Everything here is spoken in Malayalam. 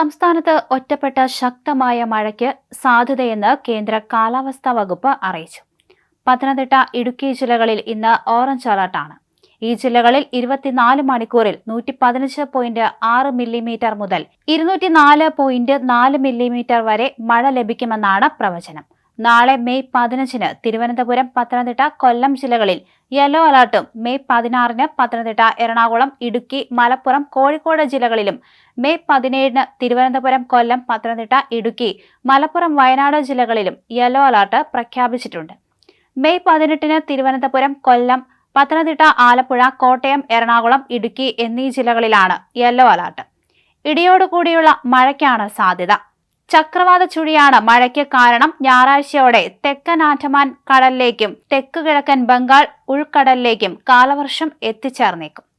സംസ്ഥാനത്ത് ഒറ്റപ്പെട്ട ശക്തമായ മഴയ്ക്ക് സാധ്യതയെന്ന് കേന്ദ്ര കാലാവസ്ഥാ വകുപ്പ് അറിയിച്ചു. പത്തനംതിട്ട ഇടുക്കി ജില്ലകളിൽ ഇന്ന് ഓറഞ്ച് അലർട്ടാണ്. ഈ ജില്ലകളിൽ ഇരുപത്തിനാല് മണിക്കൂറിൽ നൂറ്റി പതിനഞ്ച് പോയിന്റ് ആറ് മില്ലിമീറ്റർ മുതൽ ഇരുന്നൂറ്റി നാല് പോയിന്റ് നാല് മില്ലിമീറ്റർ വരെ മഴ ലഭിക്കുമെന്നാണ് പ്രവചനം. നാളെ മെയ് പതിനഞ്ചിന് തിരുവനന്തപുരം പത്തനംതിട്ട കൊല്ലം ജില്ലകളിൽ യെല്ലോ അലർട്ടും. മെയ് പതിനാറിന് പത്തനംതിട്ട എറണാകുളം ഇടുക്കി മലപ്പുറം കോഴിക്കോട് ജില്ലകളിലും മെയ് പതിനേഴിന് തിരുവനന്തപുരം കൊല്ലം പത്തനംതിട്ട ഇടുക്കി മലപ്പുറം വയനാട് ജില്ലകളിലും യെല്ലോ അലർട്ട് പ്രഖ്യാപിച്ചിട്ടുണ്ട്. മെയ് പതിനെട്ടിന് തിരുവനന്തപുരം കൊല്ലം പത്തനംതിട്ട ആലപ്പുഴ കോട്ടയം എറണാകുളം ഇടുക്കി എന്നീ ജില്ലകളിലാണ് യെല്ലോ അലർട്ട്. ഇടിയോടുകൂടിയുള്ള മഴയ്ക്കാണ് സാധ്യത. ചക്രവാത ചുഴിയാണ് മഴയ്ക്ക് കാരണം. ഞായറാഴ്ചയോടെ തെക്കൻ ആൻഡമാൻ കടലിലേക്കും തെക്ക് കിഴക്കൻ ബംഗാൾ ഉൾക്കടലിലേക്കും കാലവർഷം എത്തിച്ചേർന്നേക്കും.